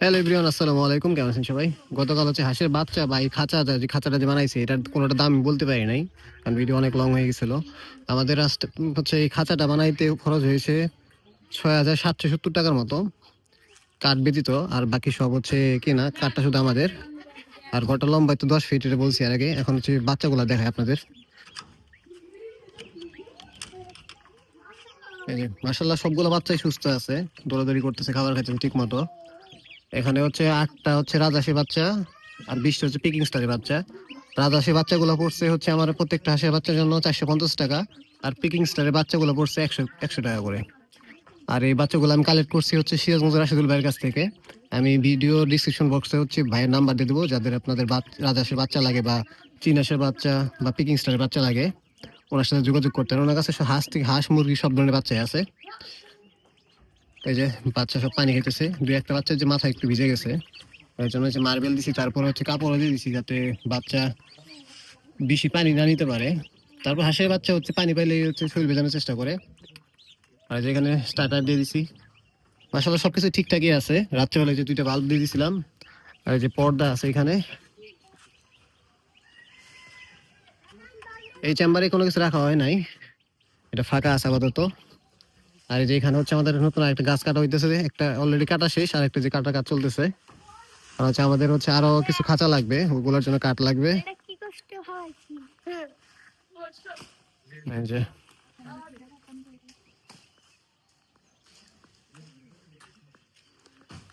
Hello everyone আসসালামু আলাইকুম। কেমন আছেন সবাই? গতকাল হচ্ছে হাঁসের বাচ্চা বা এই খাঁচা যে খাঁচাটা যে বানাইছে, এটার কোনোটা দাম বলতে পারি নাই, কারণ ভিডিও অনেক লং হয়ে গেছিল। আমাদের রাস্তা হচ্ছে এই খাঁচাটা বানাইতে খরচ হয়েছে ছয় হাজার সাতশো সত্তর টাকার মতো। কাঠ ব্যতীত, আর বাকি সব হচ্ছে কিনা, কাঠটা শুধু আমাদের। আর গোটা লম্বায় তো দশ ফিট বলছি আর আগে। এখন হচ্ছে বাচ্চাগুলো দেখায় আপনাদের। মাসাল্লাহ সবগুলো বাচ্চাই সুস্থ আছে, দৌড়াদৌড়ি করতেছে, খাবার খাচ্ছে ঠিক মতো এখানে হচ্ছে আটটা হচ্ছে রাজাসী বাচ্চা আর বিশটা হচ্ছে পিকিং স্টারের বাচ্চা। রাজাসী বাচ্চাগুলো পড়ছে হচ্ছে আমার প্রত্যেকটা হাঁসের বাচ্চার জন্য চারশো পঞ্চাশ টাকা আর পিকিং স্টারের বাচ্চাগুলো পড়ছে একশো একশো টাকা করে। আর এই বাচ্চাগুলো আমি কালেক্ট করছি হচ্ছে সিরাজগঞ্জ রাশিদুল ভাইয়ের কাছ থেকে। আমি ভিডিও ডিসক্রিপশন বক্সে হচ্ছে ভাইয়ের নাম্বার দিয়ে দেবো, যাদের আপনাদের রাজহাঁসের বাচ্চা লাগে বা চীন হাঁসের বাচ্চা বা পিকিং স্টারের বাচ্চা লাগে, ওনার সাথে যোগাযোগ করতে ওনার কাছে হাঁস থেকে হাঁস মুরগি সব ধরনের বাচ্চাই আছে। এই যে বাচ্চা সব পানি খেতেছে দুই একটা বাচ্চার যে মাথা একটু ভিজে গেছে ওই জন্য হচ্ছে মার্বেল দিছি, তারপর হচ্ছে কাপড় দিয়ে দিছি যাতে বাচ্চা বেশি পানি না নিতে পারে। তারপর হাঁসের বাচ্চা হচ্ছে পানি পাইলে হচ্ছে শরীর ভেজানোর চেষ্টা করে। আর যেখানে স্টার্টার দিয়ে দিছি। মাসাল্লাহ সবকিছু ঠিকঠাকই আছে। রাত্রেবেলায় যে দুইটা বাল্ব দিয়ে দিছিলাম। আর যে পর্দা আছে এখানে। এই চেম্বারে কোনো কিছু রাখা হয় নাই। এটা ফাঁকা আছে আপাতত। আর এই যে এখানে হচ্ছে আমাদের নতুন একটা গাছ কাটা হইতেছে একটা অলরেডি কাটা শেষ আর একটা যে কাটা কাজ চলতেছে। আর হচ্ছে আমাদের হচ্ছে আরও কিছু খাঁচা লাগবে ওগুলোর জন্য কাঠ লাগবে।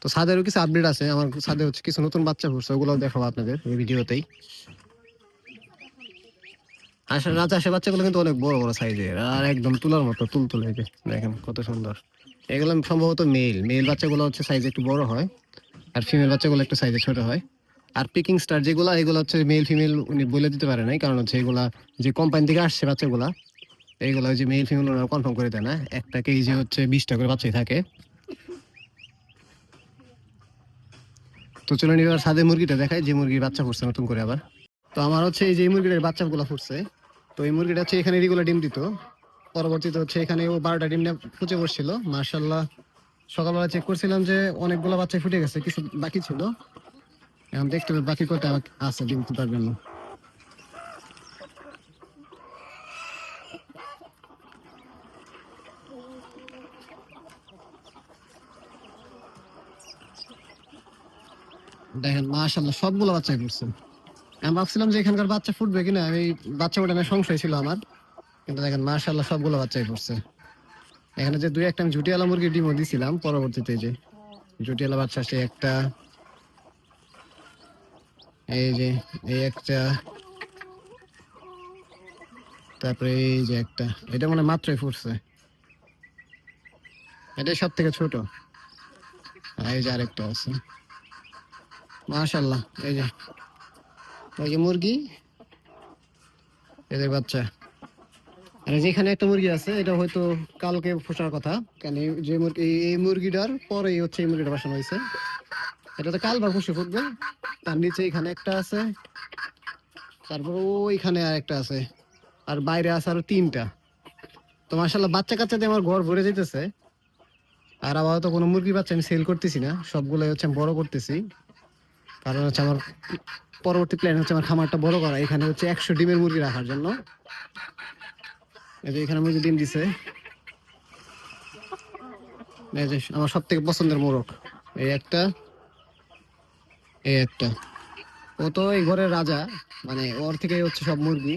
তো ছাদেরও কিছু আপডেট আছে আমার ছাদে হচ্ছে কিছু নতুন বাচ্চা ফুটছে ওগুলো দেখাবো আপনাদের এই ভিডিওতেই। আসলে রাজা আসে বাচ্চাগুলো কিন্তু অনেক বড় বড় সাইজের। আর একদম তুলার মতো তুল তুলে দেখেন কত সুন্দর। এগুলো সম্ভবত মেল মেল বাচ্চাগুলো হচ্ছে সাইজ একটু বড় হয়, আর ফিমেল বাচ্চাগুলো একটু সাইজে ছোট হয়। আর পিকিং স্টার যেগুলো, এগুলো হচ্ছে মেল ফিমেল উনি বলে দিতে পারে নাই, কারণ হচ্ছে এগুলা যে কোম্পানি থেকে আসছে বাচ্চাগুলা এইগুলো যে মেল ফিমেল ওনারা কনফার্ম করে দেয় না। একটা কেজি হচ্ছে বিশটা করে বাচ্চাই থাকে। তো চলুন এবার সাদে মুরগিটা দেখায় যে মুরগির বাচ্চা ফুটছে নতুন করে আবার। তো আমার হচ্ছে এই যে মুরগিটার বাচ্চাগুলো ফুটছে তো এই মুরগিটা হচ্ছে এখানে রেগুলার ডিম দিত। পরবর্তীতে হচ্ছে এখানে ও বারোটা ডিম নিয়ে ফুটে বসছিল। মার্শাল্লাহ সকালবেলা চেক করছিলাম যে অনেকগুলো বাচ্চা ফুটে গেছে, কিছু বাকি ছিল। এখন দেখতে হবে বাকি কটা আছে ডিম ফুটার জন্য। দেখেন মাশাল্লাহ সবগুলো বাচ্চাই ফুটছে। আমি ভাবছিলাম যে এখানকার বাচ্চা ফুটবে কিনা আমি বাচ্চা ওঠানোর সংশয় ছিল আমার। কিন্তু দেখেন মাশাল্লাহ সবগুলো বাচ্চাই ফুটছে। এখানে যে দুই একটা আমি ঝুটিয়ালা মুরগির ডিমও দিছিলাম পরবর্তীতে যে। ঝুটিয়ালা বাচ্চা, সে একটা, এই যে, এই একটা, তারপরে এই যে একটা, এটা মানে মাত্রই ফুটছে। এটাই সব থেকে ছোট। এই যে আরেকটা আছে। মাশাল্লাহ এই যে এই যে মুরগি, এদের বাচ্চা। আর এই যে এখানে একটা মুরগি আছে, এটা হয়তো কালকে ফোসার কথা কেন যে মুরগি, এই- মুরগিটার পরেই হচ্ছে এই মুরগিটা বসানো হয়েছে। এটা তো কাল বা ফুসে ফুটবে, তার নিচে এখানে একটা আছে, তারপর ওইখানে আর একটা আছে, আর বাইরে আছে আরও তিনটা। তো মাসাল্লাহ বাচ্চা কাচ্চাতে আমার ঘর ভরে যেতেছে আর আবার তো কোনো মুরগি বাচ্চা আমি সেল করতেছি না সবগুলো হচ্ছে আমি বড় করতেছি, কারণ হচ্ছে আমার পরবর্তী প্ল্যান হচ্ছে আমার খামারটা বড় করা। এখানে হচ্ছে একশো ডিমের মুরগি রাখার জন্য। এই যে এখানে মুরগি ডিম দিছে। আমার সব থেকে পছন্দের মোরগ। এই একটা এই একটা। ও তো এই ঘরের রাজা মানে ওর থেকে হচ্ছে সব মুরগি।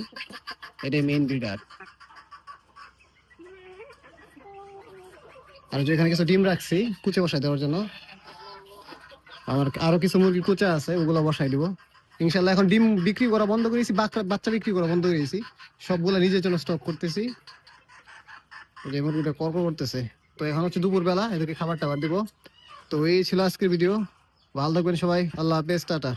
এটাই মেইন ব্রিডার আর যে এখানে কিছু ডিম রাখছি, কুচে বসাই দেওয়ার জন্য। আমার আরও কিছু মুরগি কুচা আছে, ওগুলো বসাই দিব। ইনশাল্লাহ এখন ডিম বিক্রি করা বন্ধ করেছি বাচ্চা- বিক্রি করা বন্ধ করেছি সবগুলো নিজের জন্য স্টক করতেছি। যে মুরগিটা কর্ক করতেছে। তো এখন হচ্ছে দুপুরবেলা, এদেরকে খাবার টাবার দিব। তো এই ছিল আজকের ভিডিও ভালো থাকবেন সবাই। আল্লাহ হাফেজ, টাটা।